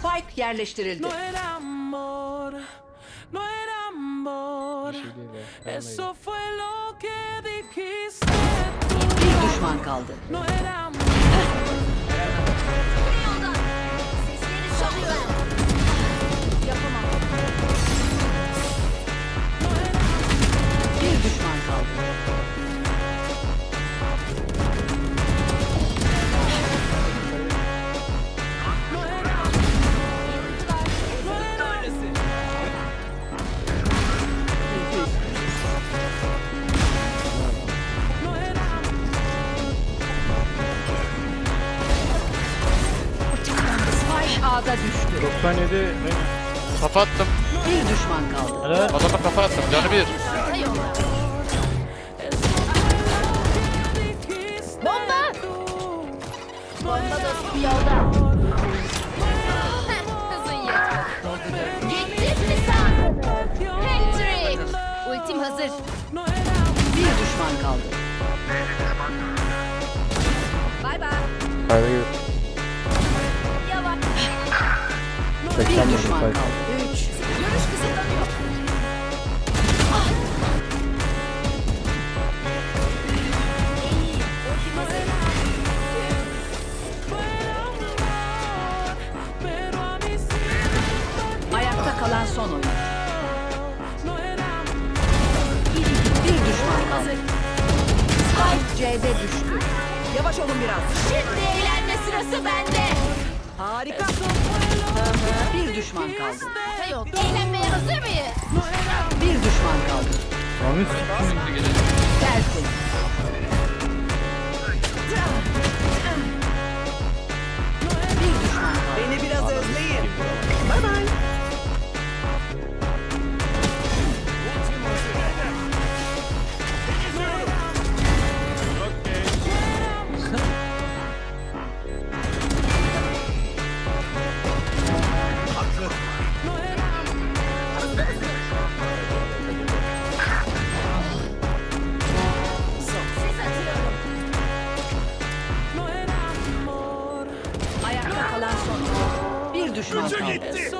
Spike yerleştirildi. No era amor, no era amor. Bir şey değil ya. Eso fue lo que dijiste tú. Bir düşman kaldı. No era amor. Bir düşman kaldı. A'da düştü. 97 ne? Kafa attım. Bir düşman kaldı. Helal. Adama kafa attım. Canı bir. Bomba! Bomba dostum yolda. Hızın. Gittin mi sandın? Patrick! Ultim hazır. Bir düşman kaldı. Bay bay. Haydi gir. 80 düşman vurdu. kaldı. Üç. Görüş kısıtlanıyor. Ultim hazır. Ayakta kalan son oyun. Bir düşman kaldı. Spike C'de düştü. Yavaş olun biraz. Şimdi eğlenme sırası bende. Harika. Bir düşman kaldı. Yok. Eğlenmeye hazır mıyız? Bir düşman kaldı. Anı siktim. Düşman kaldı.